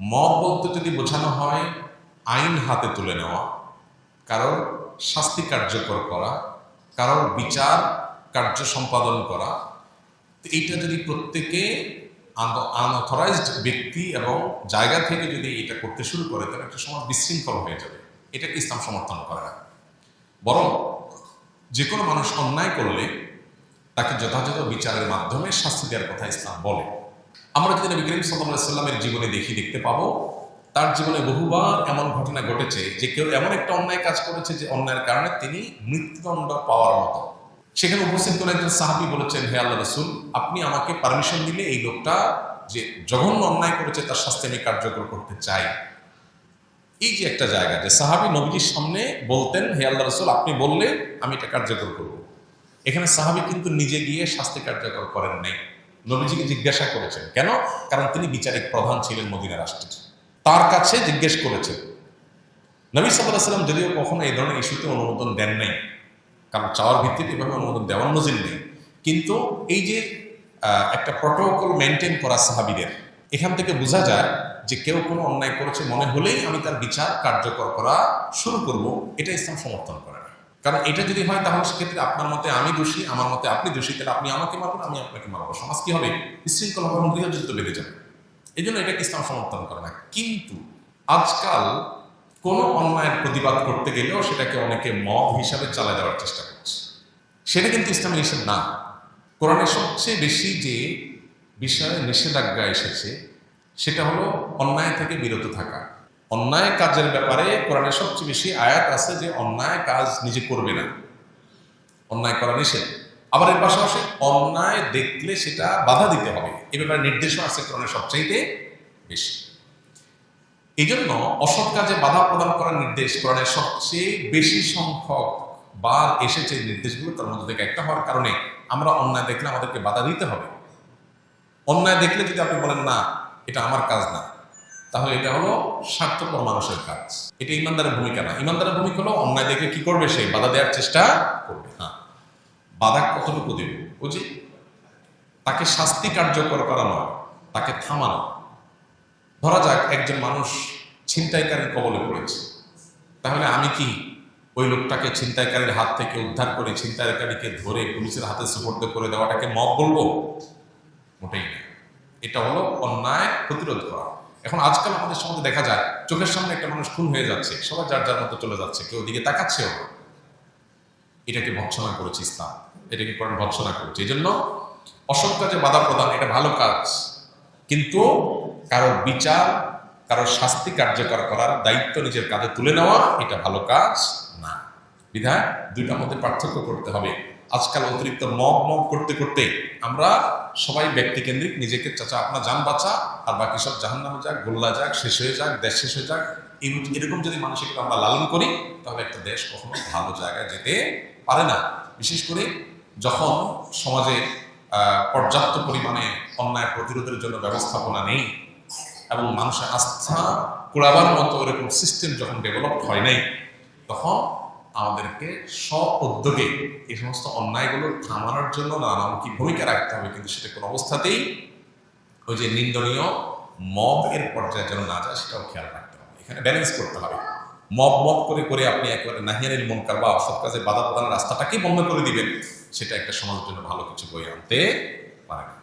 Mob বলতে যদি বোঝানো হয়, আইন হাতে তুলে নেওয়া কারোর শাস্তি কার্যকর করা কারোর বিচার কার্য সম্পাদন করা এইটা যদি প্রত্যেকে আনঅথরাইজড ব্যক্তি এবং জায়গা থেকে যদি এটা করতে শুরু করে, তাহলে একটা সময় বিশৃঙ্খল হয়ে যাবে। এটাকে ইসলাম সমর্থন করে না। বরং যে কোনো মানুষ অন্যায় করলে তাকে যথাযথ বিচারের মাধ্যমে শাস্তি দেওয়ার কথা ইসলাম বলে। আমরা যদি নবী করিম সাল্লামের জীবনে দেখি, দেখতে পাবো, তার জীবনে বহুবার এমন ঘটনা ঘটেছে যে কেউ এমন একটা অন্যায় কাজ করেছে যে অন্যায়ের কারণে তিনি মৃত্যুদণ্ড পাওয়ার মতো। সেখানে উপস্থিত কোন একজন সাহাবি বলেছেন, হে আল্লাহ রসুল, আপনি আমাকে পারমিশন দিলে এই লোকটা যে জঘন্য অন্যায় করেছে তার শাস্তি আমি কার্যকর করতে চাই। এই যে একটা জায়গা যে সাহাবি নবীজির সামনে বলতেন, হে আল্লাহ রসুল, আপনি বললে আমি এটা কার্যকর করব। এখানে সাহাবি কিন্তু নিজে গিয়ে শাস্তি কার্যকর করেন নাই। নবীজিকে জিজ্ঞাসা করেছেন। কেন? কারণ তিনি বিচারিক প্রধান ছিলেন মদিনা রাষ্ট্রের। তার কাছে জিজ্ঞেস করেছেন। নবী সাল্লাহ সাল্লাম যদিও কখনো এই ধরনের ইস্যুতে অনুমোদন দেন নাই, কারণ চাওয়ার ভিত্তিতে এভাবে অনুমোদন দেওয়ার নজির নেই। কিন্তু এই যে একটা প্রটোকল মেনটেন করা সাহাবিদের, এখান থেকে বোঝা যায় যে কেউ কোনো অন্যায় করেছে মনে হলেই আমি তার বিচার কার্যকর করা শুরু করব, এটা ইসলাম সমর্থন করে। কারণ এটা যদি হয় তাহলে সেক্ষেত্রে আপনার মতে আমি দোষী, আমার মতে আপনি দোষী, তাহলে আপনি আমাকে মারবেন, আমি আপনাকে মারবো। সমাজ কি হবে? বিশৃঙ্খল হবে এবং গৃহযুদ্ধ বেড়ে যাবে। এই জন্য এটাকে ইসলাম সমর্থন করে না। কিন্তু আজকাল কোনো অন্যায়ের প্রতিবাদ করতে গেলেও সেটাকে অনেকে মব হিসাবে চালা দেওয়ার চেষ্টা করছে। সেটা কিন্তু ইসলামী নিষেধ না। কোরআনের সবচেয়ে বেশি যে বিষয়ে নিষেধাজ্ঞা এসেছে, সেটা হলো অন্যায় থেকে বিরত থাকা। অন্যায় কাজের ব্যাপারে কোরআনের সবচেয়ে বেশি আয়াত আছে যে অন্যায় কাজ নিজে করবে না। অন্যায় করা নিষেধ। আবার এর পাশাপাশি অন্যায় দেখলে সেটা বাধা দিতে হবে। এ ব্যাপারে নির্দেশও আছে কোরআনের সবচাইতে বেশি। এই জন্য অসৎ কাজে বাধা প্রদান করার নির্দেশ কোরআনের সবচেয়ে বেশি সংখ্যক বার এসেছে নির্দেশগুলো। তার মধ্যে থেকে একটা হওয়ার কারণে আমরা অন্যায় দেখলে আমাদেরকে বাধা দিতে হবে। অন্যায় দেখলে যদি আপনি বলেন, না, এটা আমার কাজ না। তাহলে এটা হলো স্বার্থপর মানুষের কাজ। এটা ইমানদারের ভূমিকা না। ইমানদারের ভূমিকা হলো অন্যায় দেখে কি করবে সে? বাধা দেওয়ার চেষ্টা করবে। হ্যাঁ। বাধা কতটুকু দেবে? বুঝি তাকে শাস্তি কার্যকর করা নয়, তাকে থামানো। ধরা যাক একজন মানুষ ছিনতাইকারীর কবলে পড়েছে। তাহলে আমি কি ওই লোকটাকে ছিনতাইকারীর হাত থেকে উদ্ধার করে ছিনতাইকারীকে ধরে পুলিশের হাতে সুপর্দ করে দেওয়াটাকে মব বলব? মোটেই না। এটা হলো অন্যায় প্রতিরোধ করা। এখন আজকাল আমাদের সমাজে দেখা যায়, চোখের সামনে একটা মানুষ খুন হয়ে যাচ্ছে সবাই যার যার মতো চলে যাচ্ছে, কেউ দিকে তাকাচ্ছেও এটাকে ভৎসনা করেছে ইসলাম? এটাকে কোরআন ভৎসনা করেছে? এই জন্য অসৎ কাজে বাধা প্রদান এটা ভালো কাজ। কিন্তু কারোর বিচার, কারোর শাস্তি কার্যকর করার দায়িত্ব নিজের কাঁধে তুলে নেওয়া এটা ভালো কাজ না। বিধায় দুইটার মধ্যে পার্থক্য করতে হবে। আজকাল অতিরিক্ত মগ মগ করতে করতে আমরা সবাই ব্যক্তিকেন্দ্রিক, নিজেকে চাচা আপনার যান বাঁচা, আর বাকি সব জাহান নামে যাক, গোল্লা যাক, শেষ হয়ে যাক, দেশ শেষ হয়ে যাক এরকম যদি মানসিকতা আমরা লালন করি, তাহলে একটা দেশ কখনো ভালো জায়গায় যেতে পারে না। বিশেষ করে যখন সমাজে পর্যাপ্ত পরিমাণে অন্যায় প্রতিরোধের জন্য ব্যবস্থাপনা নেই এবং মানুষের আস্থা কুড়াবার মতো এরকম সিস্টেম যখন ডেভেলপ হয় নাই, তখন আমাদেরকে স্ব উদ্যোগে এই সমস্ত অন্যায়গুলো থামানোর জন্য নানামুখী ভূমিকা রাখতে হবে। কিন্তু সেটা কোনো অবস্থাতেই ওই যে নিন্দনীয় মব এর পর্যায়ে যেন না যায়, সেটাও খেয়াল রাখতে হবে। এখানে ব্যালেন্স করতে হবে। মব মব করে করে আপনি একেবারে নাহিয়ানের মনকার বা অসৎ কাজে বাধা প্রদানের রাস্তাটাকেই বন্ধ করে দিবেন, সেটা একটা সমাজের জন্য ভালো কিছু বই আনতে পারে না।